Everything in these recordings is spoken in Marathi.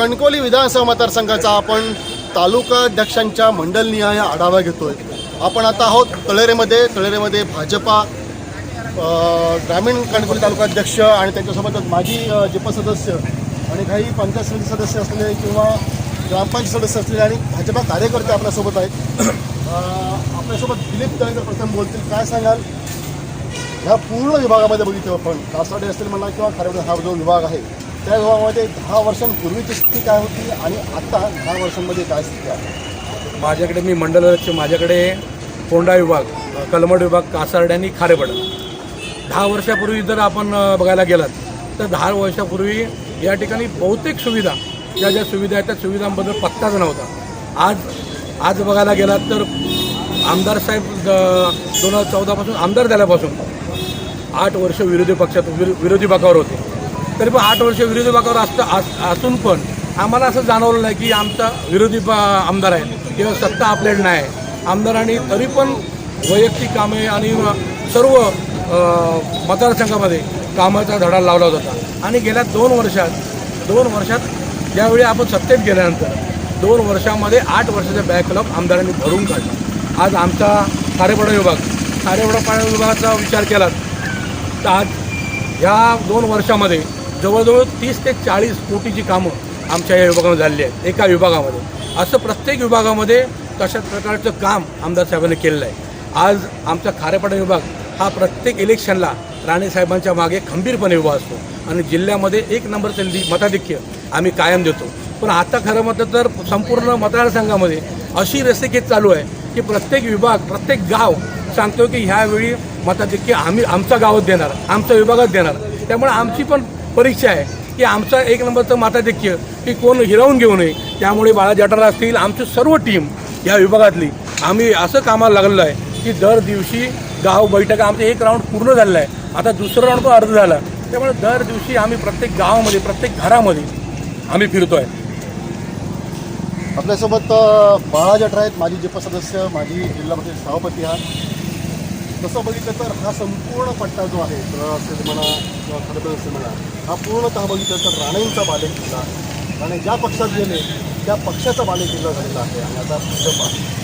कणकोली विधानसभा मतदारसंघाचा आपण तालुका अध्यक्षांच्या मंडलनिहाय आढावा घेतोय. आपण आता आहोत तळेरेमध्ये. तळेरेमध्ये भाजपा ग्रामीण कणकोली तालुका अध्यक्ष आणि त्यांच्यासोबतच माजी जिप सदस्य आणि काही पंचायत समिती सदस्य असलेले किंवा ग्रामपंचायत सदस्य असलेले आणि भाजपा कार्यकर्ते आपल्यासोबत आहेत. आपल्यासोबत दिलीप तळेकर प्रथम बोलतील. काय सांगाल? ह्या पूर्ण विभागामध्ये बघितलं आपण. कासाडे असतील म्हणा किंवा खारेवाडी हा जो विभाग आहे. त्या गावामध्ये दहा वर्षांपूर्वीची स्थिती काय होती आणि आता दहा वर्षांमध्ये काय स्थिती आहे? माझ्याकडे मी मंडल अध्यक्ष माझ्याकडे कोंडा विभाग कलमड विभाग कासार्ड आणि खारेपड दहा वर्षापूर्वी जर आपण बघायला गेलात तर दहा वर्षापूर्वी या ठिकाणी बहुतेक सुविधा ज्या ज्या सुविधा आहेत त्या सुविधांबद्दल पत्ताच नव्हता आज आज बघायला गेलात तर आमदार साहेब दोन हजार चौदापासून आमदार झाल्यापासून आठ वर्ष विरोधी पक्षात विरो- विरोधी पक्षावर होते. तरी पण आठ वर्ष विरोधी बाकावर असतं असून पण आम्हाला असं जाणवलं नाही की आमचा विरोधी आमदार आहे किंवा सत्ता आपल्याकडे नाही. आमदारांनी तरी पण वैयक्तिक कामे आणि सर्व मतदारसंघामध्ये कामाचा धडा लावला होता. आणि गेल्या दोन वर्षात दोन वर्षात ज्यावेळी आपण सत्तेत गेल्यानंतर दोन वर्षामध्ये आठ वर्षाचा बॅकलॉग आमदारांनी भरून काढला. आज आमचा कार्यपडा विभाग कार्यपडा विभागाचा विचार केला तर आज ह्या दोन वर्षामध्ये जवळजवळ तीस ते चाळीस कोटीची कामं आमच्या या विभागामध्ये झालेली आहेत एका विभागामध्ये. असं प्रत्येक विभागामध्ये तशाच प्रकारचं काम आमदार साहेबांनी केलेलं आहे. आज आमचा खारेपाडा विभाग हा प्रत्येक इलेक्शनला राणेसाहेबांच्या मागे खंबीरपणे उभा असतो आणि जिल्ह्यामध्ये एक नंबरचं लि- मताधिक्य आम्ही कायम देतो. पण आता खरं म्हटलं तर संपूर्ण मतदारसंघामध्ये अशी रस्तिकेत चालू आहे की प्रत्येक विभाग प्रत्येक गाव सांगतो की ह्यावेळी मताधिक्य आम्ही आमच्या गावात देणार आमच्या विभागात देणार. त्यामुळे आमची पण परीक्षा आहे. की आमचा एक नंबरचं मताधिक्य. की कोण हिरावून घेऊ नये. त्यामुळे बाळा जठारा असतील आमची सर्व टीम या विभागातली. आम्ही असं कामाला लागलेलो आहे की दर दिवशी गाव बैठका आमचं एक राऊंड पूर्ण झालेलं आहे. आता दुसरं राऊंड पण अर्ध झाला. त्यामुळे दर दिवशी आम्ही प्रत्येक गावामध्ये प्रत्येक घरामध्ये आम्ही फिरतो आहे. आपल्यासोबत बाळा जठरा आहेत. माजी जिप सदस्य माजी जिल्हा परिषद सभापती आहात तसं बघितलं तर हा संपूर्ण पट्टा जो आहे तळ असेल म्हणा किंवा खडबळ असेल म्हणा हा पूर्णतः बघितलं तर राणेंचा बालेकिल्ला राणे ज्या पक्षात गेले त्या पक्षाचा बालेकिल्ला झालेला आहे. आणि आता भाजप आहे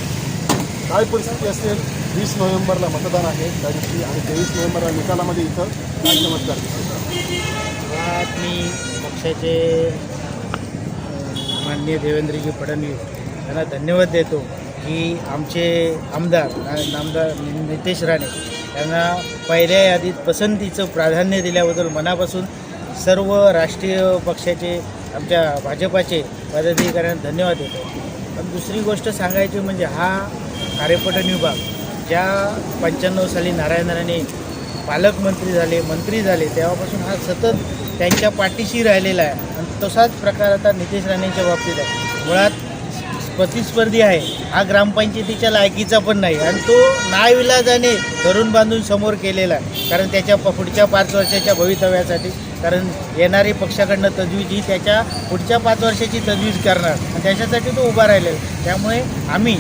काय परिस्थिती असेल? वीस नोव्हेंबरला मतदान आहे. त्या दिवशी आणि तेवीस नोव्हेंबरला निकालामध्ये इथं काय चमत्कार दिसेल मी पक्षाचे माननीय देवेंद्रजी फडणवीस यांना धन्यवाद देतो. की आमचे आमदार आमदार नितेश राणे यांना पहिल्या यादीत पसंतीचं प्राधान्य दिल्याबद्दल मनापासून सर्व राष्ट्रीय पक्षाचे आमच्या भाजपाचे पदाधिकाऱ्यांना धन्यवाद देतो. पण दुसरी गोष्ट सांगायची म्हणजे हा कार्यपटन विभाग ज्या पंच्याण्णव साली नारायण राणे पालकमंत्री झाले मंत्री झाले तेव्हापासून हा सतत त्यांच्या पाठीशी राहिलेला आहे. आणि तसाच प्रकार आता नितेश राणेंच्या बाबतीत आहे. मुळात प्रतिस्पर्धी आहे. हा ग्रामपंचायतीच्या लायकीचा पण नाही. आणि तो नाविलाजाने धरून बांधून समोर केलेला आहे. कारण त्याच्या प- पुढच्या पाच वर्षाच्या भवितव्यासाठी कारण येणारी पक्षाकडनं तजवीज ही त्याच्या पुढच्या पाच वर्षाची तजवीज करणार. आणि त्याच्यासाठी तो उभा राहिलेला आहे. त्यामुळे आम्ही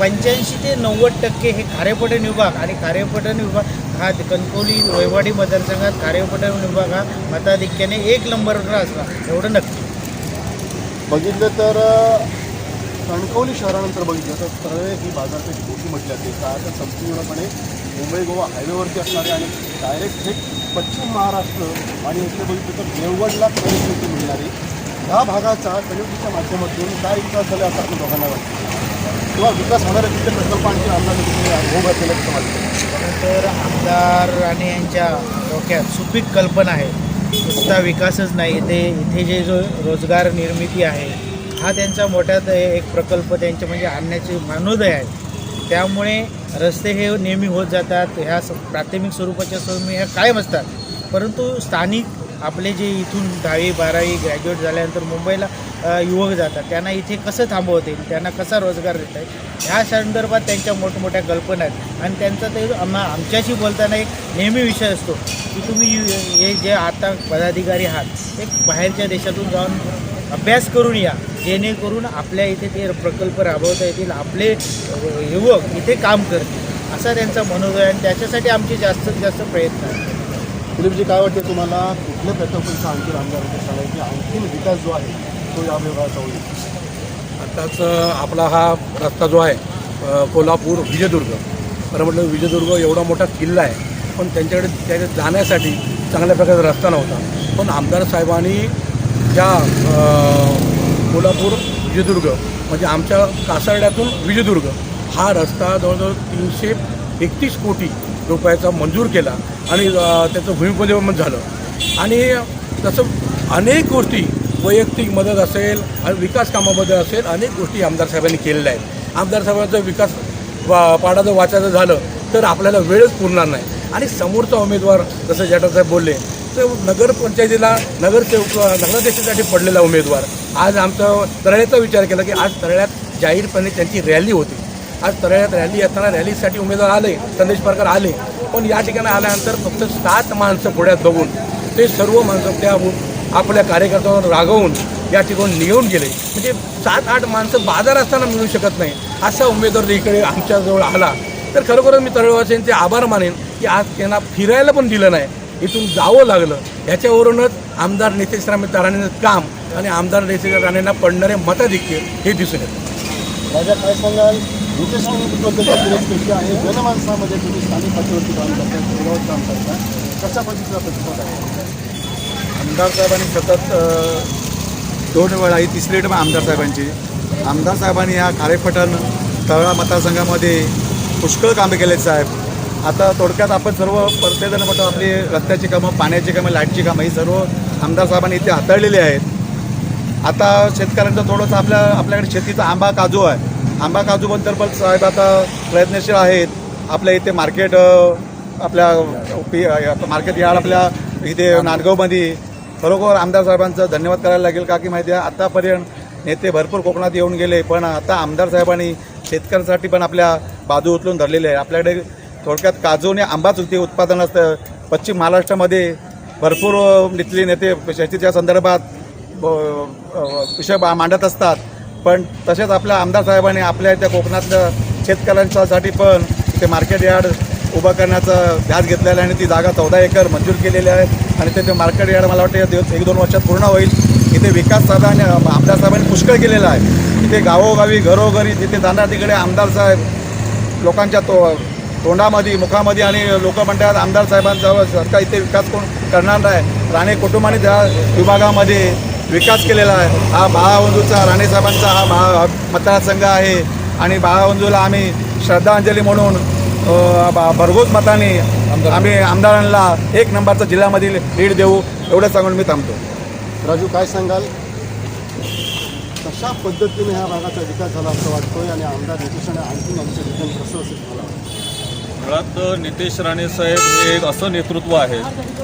पंच्याऐंशी ते नव्वद टक्के हे खारेपटण विभाग आणि खारेपटण विभाग हा कणकोली वैवाडी मतदारसंघात खारेपटण विभाग हा मताधिक्याने एक नंबरवर असणार. एवढं नक्की. बघितलं तर कणकवली शहरानंतर बघितलं तर तळे ही बाजारपेठ मोठी म्हटली जाते. का? तर संपूर्णपणे मुंबई गोवा हायवेवरती असणारे आणि डायरेक्ट थेट पश्चिम महाराष्ट्र आणि इथे बघितलं तर देवगडला कनेक्टिव्हिटी मिळणारी. ह्या भागाचा कनेक्टिव्हिटीच्या माध्यमातून काय विकास झाला असं आपण दोघांना वाटतं किंवा विकास होणारे तिथे प्रकल्प आणखी आमदार भोग घातलेला असं वाटतं तर आमदार राणे यांच्या डोक्यात सुपीक कल्पना आहे. नुसता विकासच नाही इथे इथे जे जो रोजगार निर्मिती आहे हा त्यांचा मोठ्यात एक प्रकल्प त्यांचे म्हणजे आणण्याचे मानोदय आहे. त्यामुळे रस्ते हे नेहमी होत जातात ह्या स- प्राथमिक स्वरूपाच्या सोयी ह्या कायम असतात. परंतु स्थानिक आपले जे इथून दहावी बारावी ग्रॅज्युएट झाल्यानंतर मुंबईला युवक जातात. त्यांना इथे कसं थांबवता येईल? त्यांना कसा रोजगार देता येईल? ह्या संदर्भात त्यांच्या मोठमोठ्या कल्पना आहेत. आणि त्यांचा ते आम्हा आमच्याशी बोलताना एक नेहमी विषय असतो की तुम्ही हे जे आता पदाधिकारी आहात एक बाहेरच्या देशातून जाऊन अभ्यास करून या. जेणेकरून आपल्या इथे ते प्रकल्प राबवता येतील आपले युवक इथे काम करतील. असा त्यांचा मनोदय आहे आणि त्याच्यासाठी आमचे जास्तीत जास्त प्रयत्न आहेत. दिलीपजी काय वाटते तुम्हाला? कुठल्या प्रकल्पांचा आणखी आमदार सांगायचे आणखीन विकास जो आहे वाटतो या विभागाचा होईल. आत्ताच आपला हा रस्ता जो आहे कोल्हापूर विजयदुर्ग. खरं म्हटलं विजयदुर्ग एवढा मोठा किल्ला आहे पण त्यांच्याकडे त्याच्या जाण्यासाठी चांगल्या प्रकारचा रस्ता नव्हता. पण आमदार साहेबांनी ज्या कोल्हापूर विजयदुर्ग म्हणजे आमच्या कासारड्यातून विजयदुर्ग. हा रस्ता जवळजवळ तीनशे एकतीस कोटी रुपयाचा मंजूर केला आणि त्याचं भूमिपूजन झालं. आणि तसं अनेक गोष्टी वैयक्तिक मदत असेल आणि विकास कामाबद्दल असेल अनेक गोष्टी आमदार साहेबांनी केलेल्या आहेत. आमदार साहेबांचा विकास वा पाडाचं वाचायचं झालं तर आपल्याला वेळच पुरणार नाही. आणि समोरचा उमेदवार जसं जटासाहेब बोलले नगरपंचायतीला नगरसेवक नगराध्यक्षासाठी पडलेला उमेदवार. आज आमचा तरळ्याचा विचार केला की आज तरळ्यात जाहीरपणे त्यांची रॅली होती. आज तरळ्यात रॅली असताना रॅलीसाठी उमेदवार आले संदेश पारकर आले. पण या ठिकाणी आल्यानंतर फक्त सात माणसं पुढ्यात बघून ते सर्व माणसं त्या आपल्या कार्यकर्त्यांवर रागवून या ठिकाणी निघून गेले. म्हणजे सात आठ माणसं बाजार असताना मिळू शकत नाही असा उमेदवार इकडे आमच्याजवळ आला तर खरोखर मी तळेवासीयांचे आभार मानेन की आज त्यांना फिरायला पण दिलं नाही. इथून जावं लागलं याच्यावरूनच आमदार नितेश राणे राणेंचं काम आणि आमदार नितेश राणेंना पडणारे मताधिक्य हे दिसून येतं. राजा काय सांगाल? नितेश पेशी आहे जनमानसामध्ये तुम्ही स्थानिक पातळीवरती काम करता काम करता कशा पद्धतीचा प्रतिसाद आहे? आमदार साहेबांनी सतत दोन वेळा ही तिसरी टर्म आमदार साहेबांची. आमदार साहेबांनी या खारेपटण तळा मतदारसंघामध्ये पुष्कळ कामे केलेत साहेब. आता थोडक्यात आपण सर्व प्रत्येकजण म्हणतो आपली रस्त्याची कामं पाण्याची कामं लाईटची कामं ही सर्व आमदार साहेबांनी इथे हाताळलेली आहेत. आता शेतकऱ्यांचं थोडंसं आपल्या आपल्याकडे शेतीचा आंबा काजू आहे. आंबा काजूबद्दल पण साहेब आता प्रयत्नशील आहेत. आपल्या इथे मार्केट आपल्या पी मार्केट यार्ड आपल्या इथे नांदगावमध्ये. खरोखर आमदार साहेबांचं धन्यवाद करायला लागेल का की माहिती आहे आतापर्यंत नेते भरपूर कोकणात येऊन गेले पण आता आमदार साहेबांनी शेतकऱ्यांसाठी पण आपल्या बाजू उचलून धरलेले आहे. आपल्याकडे थोडक्यात काजू आणि आंबाच ते उत्पादन असतं. पश्चिम महाराष्ट्रामध्ये भरपूर अ, नेते शेतीच्या संदर्भात ब- विषय मांडत असतात. पण तसेच आपल्या आमदार साहेबांनी आपल्या त्या कोकणातल्या शेतकऱ्यांच्यासाठी पण ते मार्केट यार्ड उभं करण्याचा ध्यास घेतलेला आहे आणि ती जागा चौदा एकर मंजूर केलेली आहे. आणि ते मार्केट यार्ड मला वाटतं दिवस एक दोन वर्षात पूर्ण होईल. इथे विकास साहेबांनी आमदार साहेबांनी पुष्कळ केलेला आहे. इथे गावोगावी घरोघरी तिथे जाणार तिकडे आमदार साहेब लोकांच्या तो तोंडामध्ये मुखामध्ये आणि लोक म्हणतात आमदार साहेबांचा सरकार इथे विकास कोण करणार नाही. राणे कुटुंबाने त्या विभागामध्ये विकास केलेला आहे. हा बाळाबंधूचा राणे साहेबांचा हा बा मतदारसंघ आहे. आणि बाळाबंधूला आम्ही श्रद्धांजली म्हणून भरघोस मताने आम्ही आमदारांना एक नंबरचा जिल्ह्यामधील लीड देऊ एवढं सांगून मी थांबतो. राजू काय सांगाल? कशा पद्धतीने ह्या भागाचा विकास झाला असं वाटतोय? आणि आमदार नितीशाने आणखी आमचं कसं असेल मला मुळात नितेश राणे साहेब हे एक असं नेतृत्व आहे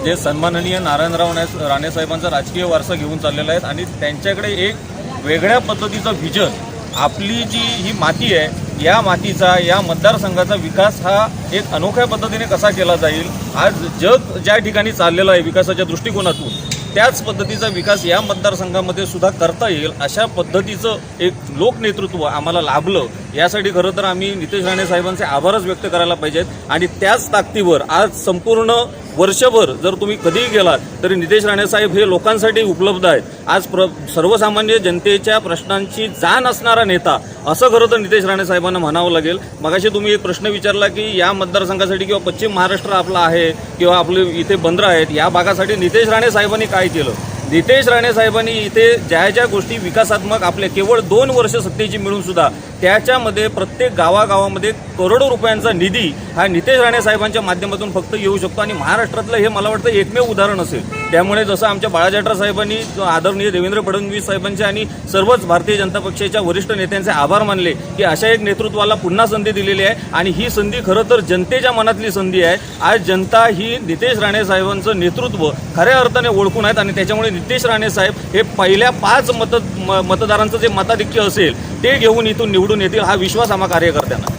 जे सन्माननीय नारायणराव राणे साहेबांचा राजकीय वारसा घेऊन चाललेला आहे आणि त्यांच्याकडे एक वेगळ्या पद्धतीचं व्हिजन आपली जी ही माती आहे या मातीचा या मतदारसंघाचा विकास हा एक अनोख्या पद्धतीने कसा केला जाईल आज जग ज्या ठिकाणी चाललेलं आहे विकासाच्या दृष्टिकोनातून त्याच पद्धतीचा विकास या मतदारसंघामध्ये सुद्धा करता येईल अशा पद्धतीचं एक लोकनेतृत्व आम्हाला लाभलं. यासाठी खरं तर आम्ही नितेश राणे साहेबांचे आभारच व्यक्त करायला पाहिजेत. आणि त्याच ताकदीवर आज संपूर्ण वर्षभर जर तुम्ही कधीही गेलात तरी नितेश राणे साहेब हे लोकांसाठी उपलब्ध आहेत. आज प्र सर्वसामान्य जनतेच्या प्रश्नांची जाण असणारा नेता असं खरं तर नितेश राणे साहेबांना म्हणावं लागेल. मगाशी तुम्ही एक प्रश्न विचारला की या मतदारसंघासाठी किंवा पश्चिम महाराष्ट्र आपला आहे किंवा आपले इथे बंदरं आहेत या भागासाठी नितेश राणे साहेबांनी काय केलं? नितेश राणे साहेबांनी इथे ज्या ज्या गोष्टी विकासात्मक आपल्या केवळ दोन वर्ष सत्तेची मिळून सुद्धा त्याच्यामध्ये प्रत्येक गावागावामध्ये करोडो रुपयांचा निधी हा नितेश राणे साहेबांच्या माध्यमातून फक्त येऊ शकतो आणि महाराष्ट्रातलं हे मला वाटतं एकमेव उदाहरण असेल. त्यामुळे जसं आमच्या बाळाजाटरा साहेबांनी आदरणीय देवेंद्र फडणवीस साहेबांचे आणि सर्वच भारतीय जनता पक्षाच्या वरिष्ठ नेत्यांचे आभार मानले की अशा एक नेतृत्वाला पुन्हा संधी दिलेली आहे. आणि ही संधी खरं तर जनतेच्या मनातली संधी आहे. आज जनता ही नितेश राणे साहेबांचं नेतृत्व खऱ्या अर्थाने ओळखून आहेत आणि त्याच्यामुळे नितेश राणे साहेब हे पहिल्या पाच मत म- मतदारांचं जे मताधिक्य असेल ते घेऊन इथून निवडून येतील हा विश्वास आम्हा कार्यकर्त्यांना.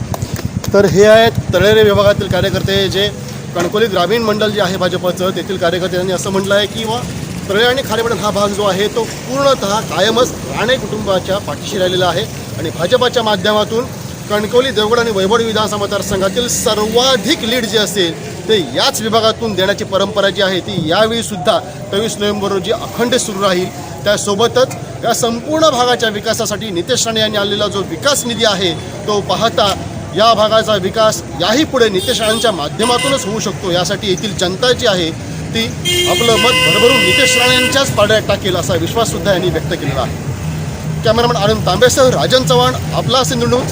तर हे आहेत तळेरे विभागातील कार्यकर्ते जे कणकोली ग्रामीण मंडळ जे आहे भाजपाचं तेथील कार्यकर्त्यांनी असं म्हटलं आहे की वा तळे आणि खारेपटण हा भाग जो आहे तो पूर्णतः कायमच राणे कुटुंबाच्या पाठीशी राहिलेला आहे. आणि भाजपाच्या माध्यमातून कणकवली देवगड आणि वैभव विधानसभा मतदारसंघातील सर्वाधिक लीड जे असेल ते याच विभागातून देण्याची परंपरा जी आहे ती यावेळी सुद्धा तेवीस नोव्हेंबर रोजी अखंड सुरू राहील. त्यासोबतच या संपूर्ण भागाच्या विकासासाठी नितेश राणे यांनी आलेला जो विकास निधी आहे तो पाहता या भागाचा विकास याही पुढे नितेश राणेंच्या माध्यमातूनच होऊ शकतो यासाठी येथील जनता जी आहे ती आपलं मत भरभरून नितेश राणेंच्याच पाड्यात टाकेल असा विश्वाससुद्धा यांनी व्यक्त केलेला आहे. कॅमेरामॅन आनंद तांबेसह राजन चव्हाण आपला सिंधू न्यूज